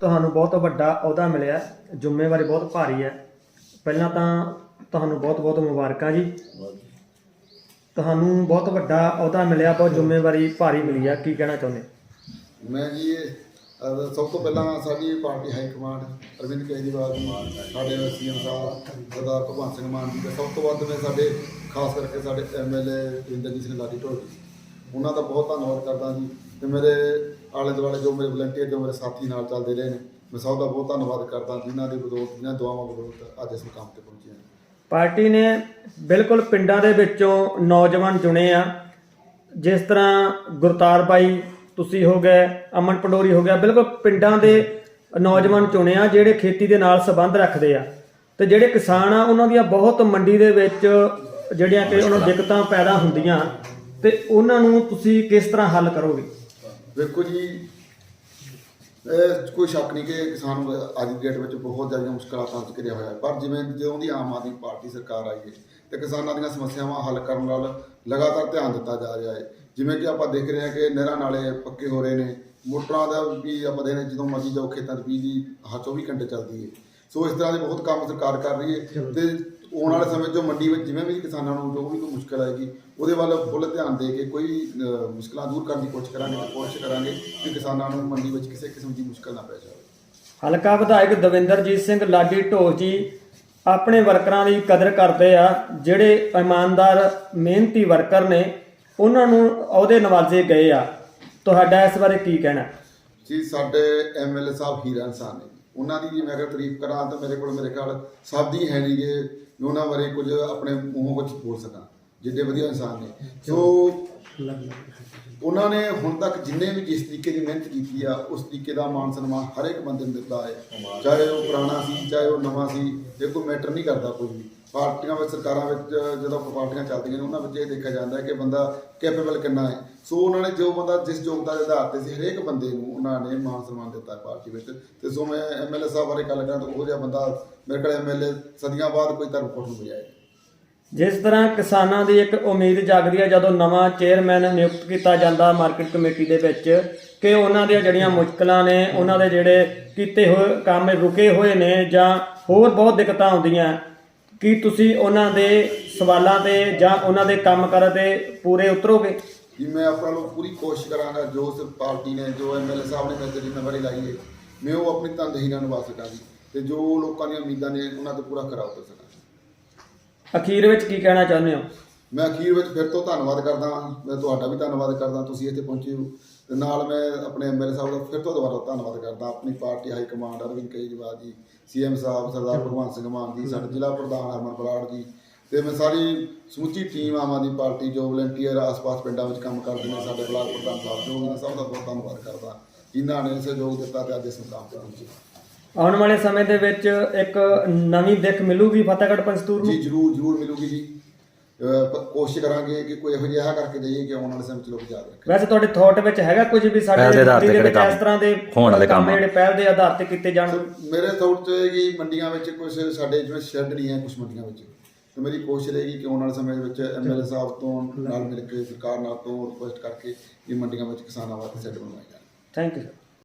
ਤੁਹਾਨੂੰ ਬਹੁਤ ਵੱਡਾ ਅਹੁਦਾ ਮਿਲਿਆ ਜ਼ਿੰਮੇਵਾਰੀ ਬਹੁਤ ਭਾਰੀ ਹੈ। ਪਹਿਲਾਂ ਤਾਂ ਤੁਹਾਨੂੰ ਬਹੁਤ-ਬਹੁਤ ਮੁਬਾਰਕਾਂ ਜੀ। ਤੁਹਾਨੂੰ ਬਹੁਤ ਵੱਡਾ ਅਹੁਦਾ ਮਿਲਿਆ ਬਹੁਤ ਜ਼ਿੰਮੇਵਾਰੀ ਭਾਰੀ ਮਿਲੀ ਹੈ ਕੀ ਕਹਿਣਾ ਚਾਹੁੰਦੇ? ਮੈਂ ਜੀ ਇਹ, ਅਹ, ਸਭ ਤੋਂ ਪਹਿਲਾਂ ਸਾਡੀ party high command Arvind Kejriwal ji ਸਾਡੇ ਸੀਐਮ ਸਾਹਿਬ ਸਰਦਾਰ ਭਗਵੰਤ ਸਿੰਘ ਮਾਨ ਜੀ ਤੇ ਸਭ ਤੋਂ ਵੱਧ ਮੈਂ ਸਾਡੇ ਖਾਸ ਕਰਕੇ ਸਾਡੇ ਐਮਐਲਏ ਇੰਦਰਜੀਤ ਸਿੰਘ ਲਾਡੀ ਢੋਲ ਜੀ ਉਹਨਾਂ ਦਾ ਬਹੁਤ ਧੰਨਵਾਦ ਕਰਦਾ ਜੀ। ਤੇ ਮੇਰੇ ਆਲੇ ਦੁਆਲੇ ਜੋ ਮੇਰੇ ਵਲੰਟੀਅਰ ਜੋ ਮੇਰੇ ਸਾਥੀ ਨਾਲ ਚੱਲਦੇ ਰਹੇ ਨੇ, ਮੈਂ ਸਭ ਦਾ ਬਹੁਤ ਧੰਨਵਾਦ ਕਰਦਾ ਜਿਨ੍ਹਾਂ ਦੀ ਬਦੌਲਤ ਜਿਨ੍ਹਾਂ ਦੁਆਵਾਂ ਬਦੌਲਤ ਅੱਜ ਇਸ ਮੁਕਾਮ ਤੇ ਪਹੁੰਚੇ ਹਾਂ। ਪਾਰਟੀ ਨੇ ਬਿਲਕੁਲ ਪਿੰਡਾਂ ਦੇ ਵਿੱਚੋਂ ਨੌਜਵਾਨ ਚੁਣੇ ਆ। ਜਿਸ ਤਰ੍ਹਾਂ ਗੁਰਤਾਰ ਬਾਈ ਤੁਸੀਂ ਹੋ ਗਏ, ਅਮਨ ਪੰਡੋਰੀ ਹੋ ਗਿਆ, ਬਿਲਕੁਲ ਪਿੰਡਾਂ ਦੇ ਨੌਜਵਾਨ ਚੁਣੇ ਆ, ਜਿਹੜੇ ਖੇਤੀ ਦੇ ਨਾਲ ਸੰਬੰਧ ਰੱਖਦੇ ਆ। ਤੇ ਜਿਹੜੇ ਕਿਸਾਨ ਆ, ਉਹਨਾਂ ਦੀਆਂ ਬਹੁਤ ਮੰਡੀ ਦੇ ਵਿੱਚ ਜਿਹੜੀਆਂ ਕਿ ਉਹਨਾਂ ਦਿੱਕਤਾਂ ਪੈਦਾ ਹੁੰਦੀਆਂ। ਤੇ ਉਹਨਾਂ ਨੂੰ ਤੁਸੀਂ ਕਿਸ ਤਰ੍ਹਾਂ ਹੱਲ ਕਰੋਗੇ? ਵੇਖੋ ਜੀ। ਇਹ ਕੋਈ ਸ਼ੱਕ ਨਹੀਂ ਕਿ ਕਿਸਾਨ ਨੂੰ ਅੱਜ ਦੀ ਡੇਟ ਵਿੱਚ ਬਹੁਤ ਜ਼ਿਆਦਾ ਮੁਸ਼ਕਲਾਂ ਦਾ ਘਿਰਿਆ ਹੋਇਆ ਪਰ ਜਿਵੇਂ ਜਦੋਂ ਦੀ ਆਮ ਆਦਮੀ ਪਾਰਟੀ ਸਰਕਾਰ ਆਈ ਹੈ ਤੇ ਕਿਸਾਨਾਂ ਦੀਆਂ ਸਮੱਸਿਆਵਾਂ ਹੱਲ ਕਰਨ ਨਾਲ ਲਗਾਤਾਰ ਧਿਆਨ ਦਿੱਤਾ ਜਾ ਰਿਹਾ ਹੈ। ਜਿਵੇਂ ਕਿ ਆਪਾਂ ਦੇਖ ਰਹੇ ਹਾਂ ਕਿ ਨਹਿਰਾਂ ਨਾਲੇ ਪੱਕੇ ਹੋ ਰਹੇ ਨੇ। ਮੋਟਰਾਂ ਦਾ ਵੀ ਆਪਾਂ ਦੇਖਦੇ ਜਦੋਂ ਮਰਜ਼ੀ ਜਾਓ ਖੇਤਾਂ 'ਚ ਬਿਜਲੀ ਆਹ 24 ਘੰਟੇ ਚੱਲਦੀ ਹੈ। ਸੋ ਇਸ ਤਰ੍ਹਾਂ ਦੇ ਬਹੁਤ ਕੰਮ ਸਰਕਾਰ ਕਰ ਰਹੀ ਹੈ ਤੇ ਆਉਣ ਵਾਲੇ ਸਮੇਂ 'ਚ ਜੋ ਮੰਡੀ ਵਿੱਚ ਜਿਵੇਂ ਵੀ ਕਿਸਾਨਾਂ ਨੂੰ ਜੋ ਵੀ ਕੋਈ ਮੁਸ਼ਕਲ ਆਏਗੀ ਉਹਦੇ ਵੱਲ ਫੁੱਲ ਧਿਆਨ ਦੇ ਕੇ ਕੋਈ ਮੁਸ਼ਕਲਾਂ ਦੂਰ ਕਰਨ ਦੀ ਕੋਸ਼ਿਸ਼ ਕਰਾਂਗੇ ਤੇ ਕੋਸ਼ਿਸ਼ ਕਰਾਂਗੇ ਕਿ ਕਿਸਾਨਾਂ ਨੂੰ ਮੰਡੀ ਵਿੱਚ ਕਿਸੇ ਕਿਸਮ ਦੀ ਮੁਸ਼ਕਲ ਨਾ ਪੈ ਜਾਵੇ। ਹਲਕਾ ਵਿਧਾਇਕ ਦਵਿੰਦਰਜੀਤ ਸਿੰਘ ਲਾਡੀ ਢੋਲ ਜੀ ਆਪਣੇ ਵਰਕਰਾਂ ਦੀ ਕਦਰ ਕਰਦੇ ਆ ਜਿਹੜੇ ਇਮਾਨਦਾਰ ਮਿਹਨਤੀ ਵਰਕਰ ਨੇ ਉਹਨਾਂ ਨੂੰ ਅਹੁਦੇ ਨਵਾਜ਼ੇ ਗਏ ਆ। ਤੁਹਾਡਾ ਇਸ ਬਾਰੇ ਕੀ ਕਹਿਣਾ? ਜੀ ਸਾਡੇ ਐਮਐਲਏ ਸਾਹਿਬ ਹੀਰਾ ਇਨਸਾਨ ਨੇ। ਉਹਨਾਂ ਦੀ ਜੇ ਮੈਂ ਅਗਰ ਤਾਰੀਫ ਕਰਾਂ ਤਾਂ ਮੇਰੇ ਕੋਲ ਮੇਰੇ ਖਿਆਲ ਸ਼ਬਦ ਹੀ ਹੈ ਨਹੀਂ ਕਿ ਮੈਂ ਉਹਨਾਂ ਬਾਰੇ ਕੁਝ ਆਪਣੇ ਮੂੰਹੋਂ ਕੁਝ ਬੋਲ ਸਕਾਂ ਜਿੱਡੇ ਵਧੀਆ ਇਨਸਾਨ ਨੇ। ਸੋ ਉਹਨਾਂ ਨੇ ਹੁਣ ਤੱਕ ਜਿੰਨੇ ਵੀ ਜਿਸ ਤਰੀਕੇ ਦੀ ਮਿਹਨਤ ਕੀਤੀ ਆ ਉਸ ਤਰੀਕੇ ਦਾ ਮਾਨ ਸਨਮਾਨ ਹਰ ਇੱਕ ਬੰਦੇ ਨੂੰ ਦਿੱਤਾ ਹੈ। ਚਾਹੇ ਉਹ ਪੁਰਾਣਾ ਸੀ ਚਾਹੇ ਉਹ ਨਵਾਂ ਸੀ ਇਹ ਕੋਈ ਮੈਟਰ ਨਹੀਂ ਕਰਦਾ ਕੋਈ ਵੀ। ਪਾਰਟੀਆਂ ਵਿੱਚ, ਸਰਕਾਰਾਂ ਵਿੱਚ ਜਦੋਂ ਪਾਰਟੀਆਂ ਚੱਲਦੀਆਂ ਨੇ, ਉਹਨਾਂ ਵਿੱਚ ਇਹ ਦੇਖਿਆ ਜਾਂਦਾ ਹੈ ਕਿ ਬੰਦਾ ਕੈਪੇਬਲ ਕਿੰਨਾ ਹੈ। ਸੋ ਉਹਨਾਂ ਨੇ ਜੋ ਬੰਦਾ ਜਿਸ ਯੋਗਤਾ ਦੇ ਆਧਾਰ ਤੇ ਸੀ, ਹਰੇਕ ਬੰਦੇ ਨੂੰ ਉਹਨਾਂ ਨੇ ਮਾਨ ਸਨਮਾਨ ਦਿੱਤਾ ਪਾਰਟੀ ਵਿੱਚ। ਤੇ ਸੋ ਮੈਂ ਐਮਐਲਏ ਸਾਹਿਬ ਬਾਰੇ ਗੱਲ ਕਰਾਂ ਤਾਂ ਉਹ ਜਿਹਾ ਬੰਦਾ ਮੇਰੇ ਕੋਲ ਐਮਐਲਏ ਸਦੀਆਂ ਬਾਅਦ ਕੋਈ ਧਰਮ ਕੋਟ ਨੂੰ ਮਿਲਿਆ ਜਿਸ ਤਰ੍ਹਾਂ ਕਿਸਾਨਾਂ ਦੀ ਇੱਕ ਉਮੀਦ ਜਾਗਦੀ ਹੈ, ਜਦੋਂ ਨਵਾਂ ਚੇਅਰਮੈਨ ਨਿਯੁਕਤ ਕੀਤਾ ਜਾਂਦਾ ਮਾਰਕੀਟ ਕਮੇਟੀ ਦੇ ਵਿੱਚ, ਕਿ ਉਹਨਾਂ ਦੀਆਂ ਜਿਹੜੀਆਂ ਮੁਸ਼ਕਲਾਂ ਨੇ, ਉਹਨਾਂ ਦੇ ਜਿਹੜੇ ਕੀਤੇ ਹੋਏ ਕੰਮ ਰੁਕੇ ਹੋਏ ਨੇ ਜਾਂ ਹੋਰ ਬਹੁਤ ਦਿੱਕਤਾਂ ਆਉਂਦੀਆਂ ਕੀ ਤੁਸੀਂ ਉਹਨਾਂ ਦੇ ਸਵਾਲਾਂ ਤੇ ਜਾਂ ਉਹਨਾਂ ਦੇ ਕੰਮ ਕਰ ਤੇ ਪੂਰੇ ਉਤਰੋਗੇ? ਜੀ ਮੈਂ ਆਪਣਾ ਲੋਕ ਪੂਰੀ ਕੋਸ਼ਿਸ਼ ਕਰਾਂਗਾ ਜੋ ਉਸ ਪਾਰਟੀ ਨੇ ਜੋ ਐਮਐਲਏ ਸਾਹਿਬ ਨੇ ਮੇਰੇ ਜ਼ਿੰਮੇਵਾਰੀ ਲਾਈ ਹੈ ਮੈਂ ਉਹ ਆਪਣੀ ਤਨਦੇਹੀ ਨਾਲ ਨਿਭਾ ਸਕਾਂ ਜੀ ਤੇ ਜੋ ਲੋਕਾਂ ਦੀਆਂ ਉਮੀਦਾਂ ਨੇ ਉਹਨਾਂ ਤੇ ਪੂਰਾ ਖਰਾ ਉਤਰ ਸਕਾਂ ਅਖੀਰ ਵਿੱਚ ਕੀ ਕਹਿਣਾ ਚਾਹੁੰਦੇ ਹੋ? ਮੈਂ ਅਖੀਰ ਵਿੱਚ ਫਿਰ ਤੋਂ ਧੰਨਵਾਦ ਕਰਦਾ ਹਾਂ। ਮੈਂ ਤੁਹਾਡਾ ਵੀ ਧੰਨਵਾਦ ਕਰਦਾ। ਤੁਸੀਂ ਇੱਥੇ ਪਹੁੰਚੇ ਹੋ। ਤੇ ਨਾਲ ਮੈਂ ਆਪਣੇ ਐਮਐਲਏ ਸਾਹਿਬ ਦਾ ਫਿਰ ਤੋਂ ਦੁਬਾਰਾ ਧੰਨਵਾਦ ਕਰਦਾ। ਆਪਣੀ party high command Arvind Kejriwal ji CM ਸਾਹਿਬ ਸਰਦਾਰ ਭਗਵੰਤ ਸਿੰਘ ਮਾਨ ਜੀ ਸਾਡੇ ਜ਼ਿਲ੍ਹਾ ਪ੍ਰਧਾਨ ਹਰਮਨ ਬਰਾੜ ਜੀ ਤੇ ਮੈਂ ਸਾਰੀ ਸਮੁੱਚੀ ਟੀਮ ਆਮ ਆਦਮੀ ਪਾਰਟੀ ਜੋ ਵਲੰਟੀਅਰ ਆਸ-ਪਾਸ ਪਿੰਡਾਂ ਵਿੱਚ ਕੰਮ ਕਰਦੇ ਨੇ ਸਾਡੇ ਬਲਾਕ ਪ੍ਰਧਾਨ ਸਾਹਿਬ ਜੋ ਵੀ ਨੇ ਸਭ ਦਾ ਬਹੁਤ ਧੰਨਵਾਦ ਕਰਦਾ। ਜਿਨ੍ਹਾਂ ਨੇ ਸਹਿਯੋਗ ਦਿੱਤਾ ਤੇ ਅੱਜ ਇਸ ਮੁਕਾਮ ਤੇ ਪਹੁੰਚੇ। ਆਉਣ ਵਾਲੇ ਸਮੇਂ ਦੇ ਵਿੱਚ ਇੱਕ ਨਵੀਂ ਦਿੱਖ ਮਿਲੂਗੀ ਫਤਿਹਗੜ੍ਹ ਪੰਜਤੂਰ ਨੂੰ। ਜੀ ਜਰੂਰ ਜਰੂਰ ਮਿਲੂਗੀ ਜੀ। ਕੋਸ਼ਿਸ਼ ਕਰਾਂਗੇ ਕਿ ਕੋਈ ਇਹੋ ਜਿਹਾ ਕਰਕੇ ਜਾਈਏ ਕਿ ਆਉਣ ਵਾਲੇ ਸਮੇਂ 'ਚ ਲੋਕ ਯਾਦ ਰੱਖਣ। ਵੈਸੇ ਤੁਹਾਡੇ ਥਾਟ ਵਿੱਚ ਹੈਗਾ ਕੁਝ ਵੀ ਸਾਡੇ ਦੇ ਵਿੱਚ ਇਸ ਤਰ੍ਹਾਂ ਦੇ ਹੋਣ ਵਾਲੇ ਕੰਮ। ਜਿਹੜੇ ਪਹਿਲ ਦੇ ਆਧਾਰ ਤੇ ਕੀਤੇ ਜਾਣ? ਮੇਰੇ ਥਾਟ 'ਚ ਹੈ ਕਿ ਮੰਡੀਆਂ ਵਿੱਚ ਕੁਝ ਸਾਡੇ ਜਿਵੇਂ ਸ਼ੈੱਡ ਨਹੀਂ ਹੈ ਕੁਝ ਮੰਡੀਆਂ ਵਿੱਚ। ਤੇ ਮੇਰੀ ਕੋਸ਼ਿਸ਼ ਰਹੇਗੀ ਕਿ ਆਉਣ ਵਾਲੇ ਸਮੇਂ ਵਿੱਚ ਐਮਐਲਏ ਸਾਹਿਬ ਤੋਂ ਨਾਲ ਮਿਲ ਕੇ ਸਰਕਾਰ ਨਾਲ ਤੋਂ ਰਿਕੁਐਸਟ ਕਰਕੇ ਇਹ ਮੰਡੀਆਂ ਵਿੱਚ ਕਿਸਾਨਾਂ ਵਾਸਤੇ ਸ਼ੈੱਡ ਬਣਵਾਏ ਜਾਣ। Thank you sir